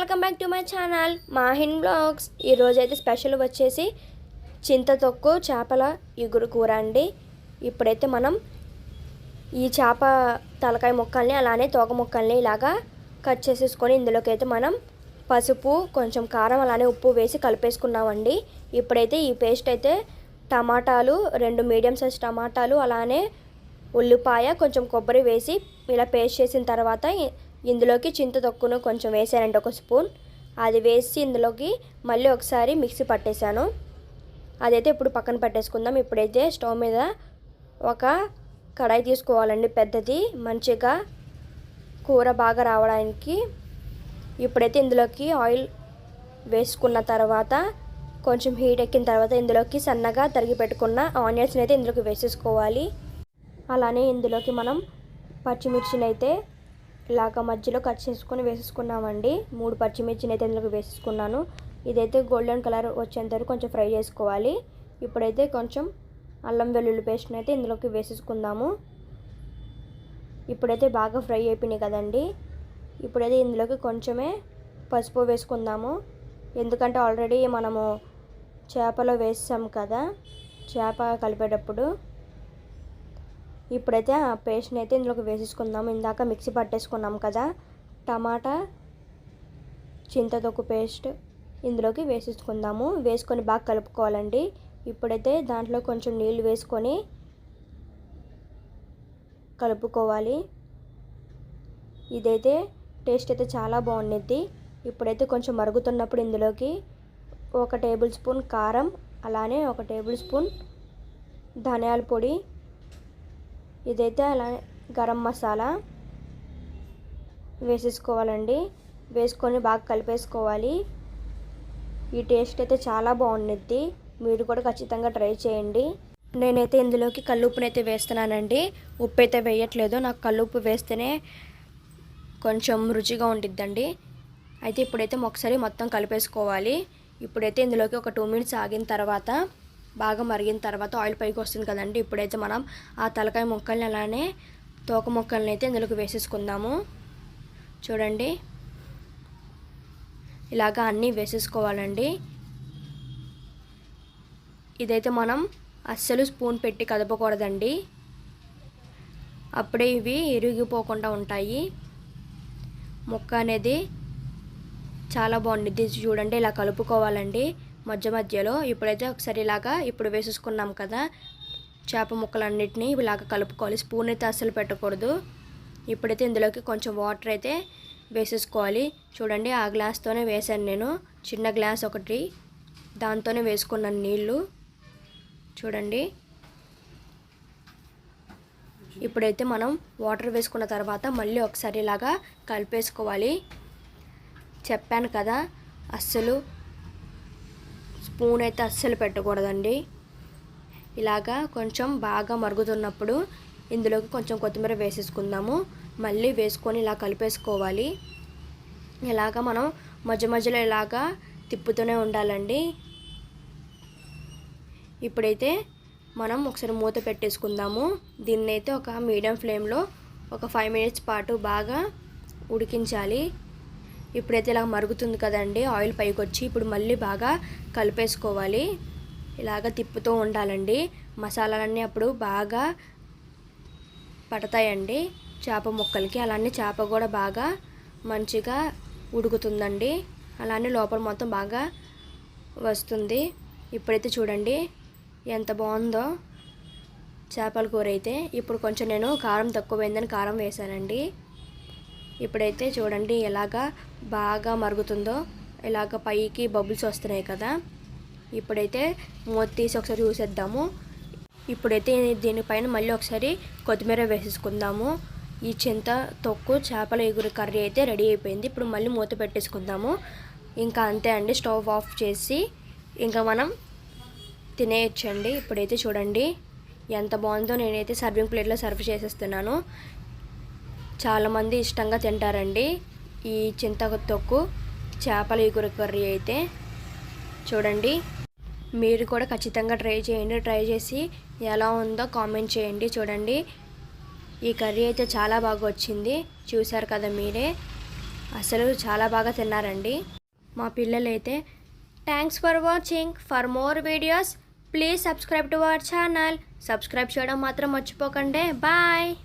Welcome back to my channel Mahin blogs. ఈరోజైతే special వచ్చేసి చింతతొక్కు చేపల ఇగురు కూర అండి. ఇప్పుడైతే మనం ఈ చేప తలకాయ ముక్కల్ని అలానే తోక ముక్కల్ని ఇలాగా కట్ చేసేసుకొని ఇందులోకి అయితే మనం పసుపు కొంచెం కారం అలానే ఉప్పు వేసి కలిపేసుకున్నామండి. ఇప్పుడైతే ఈ పేస్ట్ అయితే టమాటాలు రెండు మీడియం సైజ్ టమాటాలు అలానే ఉల్లిపాయ కొంచెం కొబ్బరి వేసి ఇలా పేస్ట్ చేసిన తర్వాత ఇందులోకి చింత తొక్కును కొంచెం వేసానండి ఒక స్పూన్. అది వేసి ఇందులోకి మళ్ళీ ఒకసారి మిక్సీ పట్టేశాను. అదైతే ఇప్పుడు పక్కన పెట్టేసుకుందాం. ఇప్పుడైతే స్టవ్ మీద ఒక కడాయి తీసుకోవాలండి పెద్దది మంచిగా కూర బాగా రావడానికి. ఇప్పుడైతే ఇందులోకి ఆయిల్ వేసుకున్న తర్వాత కొంచెం హీట్ ఎక్కిన తర్వాత ఇందులోకి సన్నగా తరిగి పెట్టుకున్న ఆనియన్స్ని అయితే ఇందులోకి వేసేసుకోవాలి. అలానే ఇందులోకి మనం పచ్చిమిర్చిని అయితే ఇలాగ మధ్యలో కట్ చేసుకొని వేసేసుకున్నామండి. మూడు పచ్చిమిర్చిని అయితే ఇందులోకి వేసేసుకున్నాను. ఇదైతే గోల్డెన్ కలర్ వచ్చేంత వరకు కొంచెం ఫ్రై చేసుకోవాలి. ఇప్పుడైతే కొంచెం అల్లం వెల్లుల్లి పేస్ట్ని అయితే ఇందులోకి వేసేసుకుందాము. ఇప్పుడైతే బాగా ఫ్రై అయిపోయినాయి కదండి. ఇప్పుడైతే ఇందులోకి కొంచెమే పసుపు వేసుకుందాము. ఎందుకంటే ఆల్రెడీ మనము చేపలో వేసాం కదా చేప కలిపేటప్పుడు. ఇప్పుడైతే ఆ పేస్ట్ని అయితే ఇందులోకి వేసేసుకుందాము ఇందాక మిక్సీ పట్టేసుకున్నాం కదా. టమాటా చింతతొక్కు పేస్ట్ ఇందులోకి వేసేసుకుందాము. వేసుకొని బాగా కలుపుకోవాలండి. ఇప్పుడైతే దాంట్లో కొంచెం నీళ్ళు వేసుకొని కలుపుకోవాలి. ఇదైతే టేస్ట్ అయితే చాలా బాగుండిద్ది. ఇప్పుడైతే కొంచెం మరుగుతున్నప్పుడు ఇందులోకి ఒక టేబుల్ స్పూన్ కారం అలానే ఒక టేబుల్ స్పూన్ ధనియాల పొడి ఇదైతే అలా గరం మసాలా వేసేసుకోవాలండి. వేసుకొని బాగా కలిపేసుకోవాలి. ఈ టేస్ట్ అయితే చాలా బాగుండిద్ది. మీరు కూడా ఖచ్చితంగా ట్రై చేయండి. నేనైతే ఇందులోకి కల్లుప్పుని అయితే వేస్తున్నానండి. ఉప్పు అయితే వేయట్లేదు. నాకు కల్లుప్పు వేస్తేనే కొంచెం రుచిగా ఉండిద్దండి. అయితే ఇప్పుడైతే ఒకసారి మొత్తం కలిపేసుకోవాలి. ఇప్పుడైతే ఇందులోకి ఒక టూ మినిట్స్ ఆగిన తర్వాత బాగా మరిగిన తర్వాత ఆయిల్ పైకి వస్తుంది కదండి. ఇప్పుడైతే మనం ఆ తలకాయ ముక్కల్ని అలానే తోక ముక్కల్ని అయితే ఇందులోకి వేసేసుకుందాము. చూడండి. ఇలాగా అన్నీ వేసేసుకోవాలండి. ఇదైతే మనం అస్సలు స్పూన్ పెట్టి కదపకూడదండి. అప్పుడే ఇవి ఇరిగిపోకుండా ఉంటాయి. ముక్క అనేది చాలా బాగుండిద్ది. చూడండి ఇలా కలుపుకోవాలండి. మధ్య మధ్యలో ఇప్పుడైతే ఒకసారి ఇలాగా ఇప్పుడు వేసేసుకున్నాం కదా. చేప ముక్కలన్నిటినీ ఇలాగ కలుపుకోవాలి. స్పూన్ అయితే అస్సలు పెట్టకూడదు. ఇప్పుడైతే ఇందులోకి కొంచెం వాటర్ అయితే వేసేసుకోవాలి. చూడండి ఆ గ్లాస్తోనే వేసాను నేను. చిన్న గ్లాస్ ఒకటి. దాంతోనే వేసుకున్నాను నీళ్ళు. చూడండి. ఇప్పుడైతే మనం వాటర్ వేసుకున్న తర్వాత మళ్ళీ ఒకసారి ఇలాగా కలిపేసుకోవాలి. చెప్పాను కదా అస్సలు స్పూన్ అయితే అస్సలు పెట్టకూడదండి. ఇలాగా కొంచెం బాగా మరుగుతున్నప్పుడు ఇందులోకి కొంచెం కొత్తిమీర వేసేసుకుందాము. మళ్ళీ వేసుకొని ఇలా కలిపేసుకోవాలి. ఇలాగ మనం మధ్య మధ్యలో ఇలాగా తిప్పుతూనే ఉండాలండి. ఇప్పుడైతే మనం ఒకసారి మూత పెట్టేసుకుందాము. దీన్నైతే ఒక మీడియం ఫ్లేమ్లో ఒక ఫైవ్ మినిట్స్ పాటు బాగా ఉడికించాలి. ఇప్పుడైతే ఇలా మరుగుతుంది కదండి ఆయిల్ పైకి వచ్చి ఇప్పుడు మళ్ళీ బాగా కలిపేసుకోవాలి. ఇలాగ తిప్పుతూ ఉండాలండి. మసాలాలన్నీ అప్పుడు బాగా పడతాయండి. చేప ముక్కలకి అలానే చేప కూడా బాగా మంచిగా ఉడుకుతుందండి. అలానే లోపల మొత్తం బాగా వస్తుంది. ఇప్పుడైతే చూడండి ఎంత బాగుందో చేపల కూర అయితే ఇప్పుడు కొంచెం నేను కారం తక్కువైందని కారం వేశానండి. ఇప్పుడైతే చూడండి ఎలాగా బాగా మరుగుతుందో ఇలాగ పైకి బబుల్స్ వస్తున్నాయి కదా. ఇప్పుడైతే మూత తీసి ఒకసారి చూసేద్దాము. ఇప్పుడైతే దీనిపైన మళ్ళీ ఒకసారి కొత్తిమీర వేసేసుకుందాము. ఈ చింత తొక్కు చేపల ఎగురు కర్రీ అయితే రెడీ అయిపోయింది. ఇప్పుడు మళ్ళీ మూత పెట్టేసుకుందాము. ఇంకా అంతే అండి స్టవ్ ఆఫ్ చేసి ఇంకా మనం తినేయచ్చండి. ఇప్పుడైతే చూడండి ఎంత బాగుందో నేనైతే సర్వింగ్ ప్లేట్లో సర్వ్ చేసేస్తున్నాను. చాలామంది ఇష్టంగా తింటారండి. ఈ చింత తొక్కు చేపల ఎగురు కర్రీ అయితే. చూడండి. మీరు కూడా ఖచ్చితంగా ట్రై చేయండి. ట్రై చేసి ఎలా ఉందో కామెంట్ చేయండి. చూడండి. ఈ కర్రీ అయితే చాలా బాగా వచ్చింది. చూశారు కదా మీరే. అసలు చాలా బాగా తిన్నారండి. మా పిల్లలైతే thanks for watching. For more videos please subscribe to our channel. Subscribe చేయడం మాత్రం మర్చిపోకండి. బాయ్.